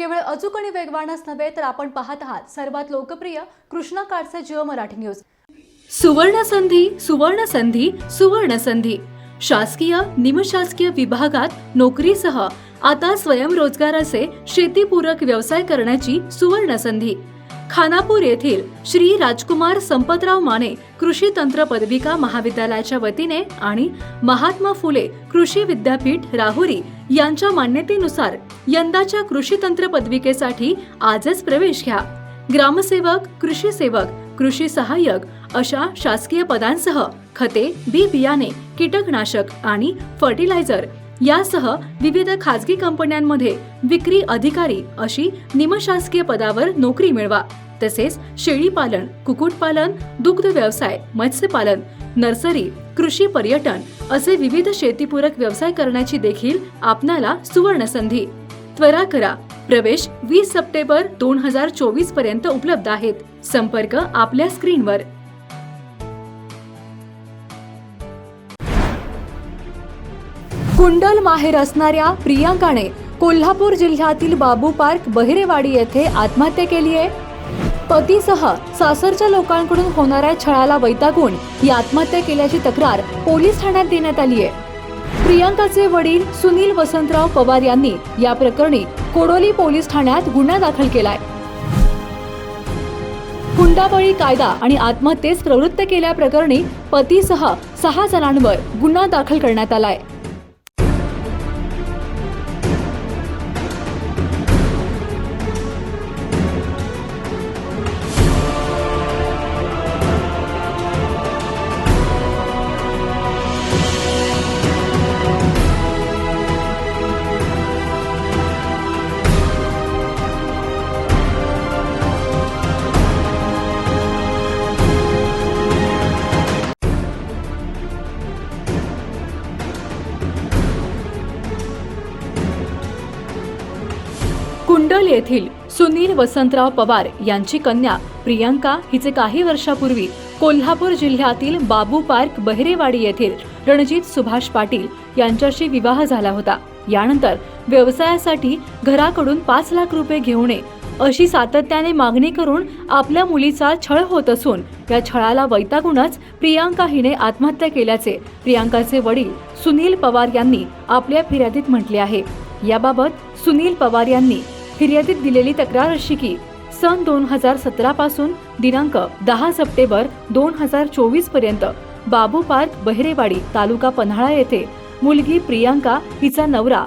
केवळ अचूक आणि वेगवानच नव्हे तर आपण पाहत आहात सर्वात लोकप्रिय कृष्णा काळचे जिओ मराठी न्यूज. सुवर्ण संधी सुवर्ण संधी सुवर्ण संधी. शासकीय निमशासकीय विभागात नोकरीसह आता स्वयंरोजगाराचे शेतीपूरक व्यवसाय करण्याची सुवर्ण संधी. खानापूर येथील श्री राजकुमार संपतराव माने कृषी तंत्र पदविका महाविद्यालयाच्या वतीने आणि महात्मा फुले कृषी विद्यापीठ राहुरी यांच्या मान्यतेनुसार यंदाच्या कृषी तंत्र पदविकेसाठी आजच प्रवेश घ्या. ग्रामसेवक कृषी सेवक कृषी सहाय्यक अशा शासकीय पदांसह खते बी बियाणे कीटकनाशक आणि फर्टिलायझर यासह विविध खाजगी कंपन्यांमध्ये विक्री अधिकारी अशी निमशासकीय पदावर नोकरी मिळवा. तसेच शेळीपालन कुक्कुटपालन दुग्ध व्यवसाय मत्स्यपालन नर्सरी कृषी पर्यटन असे विविध शेतीपूरक व्यवसाय करण्याची देखील आपणाला सुवर्ण संधी. त्वरा करा. प्रवेश वीस सप्टेंबर दोन हजार चोवीसपर्यंत उपलब्ध आहेत. संपर्क आपल्या स्क्रीनवर. कुंडल माहेर असणाऱ्या प्रियांकाने कोल्हापूर जिल्ह्यातील बाबू पार्क बहिरेवाडी येथे आत्महत्या केली आहे. पतीसह सासरच्या लोकांकडून होणाऱ्या छळाला वैतागून ही आत्महत्या केल्याची तक्रार पोलीस ठाण्यात देण्यात आली आहे. प्रियांकाचे वडील सुनील वसंतराव पवार यांनी या प्रकरणी कोडोली पोलीस ठाण्यात गुन्हा दाखल केलाय. हुंडाबळी कायदा आणि आत्महत्येस प्रवृत्त केल्याप्रकरणी पतीसह सहा जणांवर गुन्हा दाखल करण्यात आलाय. कुंडल येथील सुनील वसंतराव पवार यांची कन्या प्रियांका हिचे काही वर्षापूर्वी कोल्हापूर जिल्ह्यातील बाबू पार्क बहिरेवाडी येथील रणजित सुभाष पाटील यांच्याशी विवाह झाला होता. यानंतर व्यवसायासाठी घराकडून पाच लाख रुपये घेऊ ये अशी सातत्याने मागणी करून आपल्या मुलीचा छळ होत असून या छळाला वैतागूनच प्रियांका हिने आत्महत्या केल्याचे प्रियांकाचे वडील सुनील पवार यांनी आपल्या फिर्यादीत म्हटले आहे. याबाबत सुनील पवार यांनी फिर्यादीत दिलेली तक्रार अशी की सन दोन हजार सतरा पासून दिनांक दहा सप्टेंबर दोन हजार चोवीसपर्यंत बाबू पार्क बहिरेवाडी तालुका पन्हाळा येथे मुलगी प्रियांका हिचा नवरा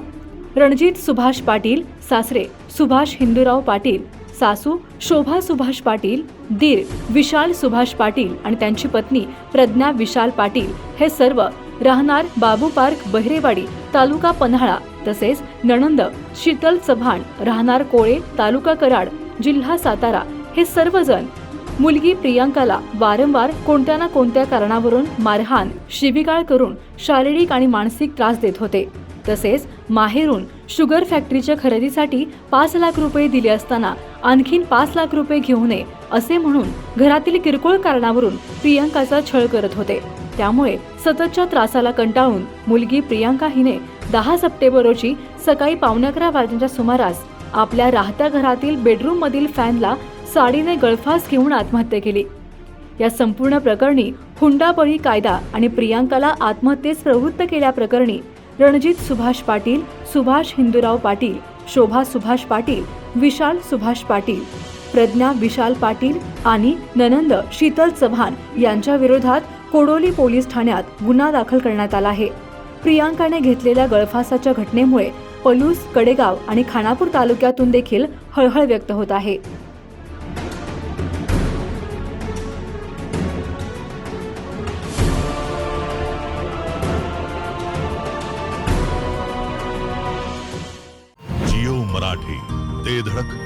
रणजित सुभाष पाटील सासरे सुभाष हिंदूराव पाटील सासू शोभा सुभाष पाटील दीर विशाल सुभाष पाटील आणि त्यांची पत्नी प्रज्ञा विशाल पाटील हे सर्व राहणार बाबू पार्क बहिरेवाडी तालुका पन्हाळा तसेच नणंद शीतल चव्हाण राहणार कोळे तालुका कराड जिल्हा सातारा हे सर्वजण. मुलगी प्रियांकाला वारंवार कोणत्या ना कोणत्या कारणावरून मारहाण शिबिगाळ करून शारीरिक आणि मानसिक त्रास देत होते. तसेच माहेरून शुगर फॅक्टरीच्या खरेदीसाठी पाच लाख रुपये दिले असताना आणखीन पाच लाख रुपये घेऊ नये असे म्हणून घरातील किरकोळ कारणावरून प्रियांकाचा छळ करत होते. त्यामुळे सततच्या त्रासाला कंटाळून मुलगी प्रियांका हिने दहा सप्टेंबर रोजी सकाळी पावणे अकरा वाजण्याच्या सुमारास आपल्या राहत्या घरातील बेडरूम मधील फॅनला साडीने गळफास घेऊन आत्महत्या केली. या संपूर्ण प्रकरणी हुंडाबळी कायदा आणि प्रियांकाला आत्महत्येस प्रवृत्त केल्याप्रकरणी रणजित सुभाष पाटील सुभाष हिंदूराव पाटील शोभा सुभाष पाटील विशाल सुभाष पाटील प्रज्ञा विशाल पाटील आणि ननंद शीतल चव्हाण यांच्या विरोधात कोडोली पोलीस ठाण्यात गुन्हा दाखल करण्यात आला आहे. प्रियांकाने घेतलेल्या गळफासाच्या घटनेमुळे पलूस कडेगाव आणि खानापूर तालुक्यातून देखील हळहळ व्यक्त होत आहे. जिओ मराठी ते धडक.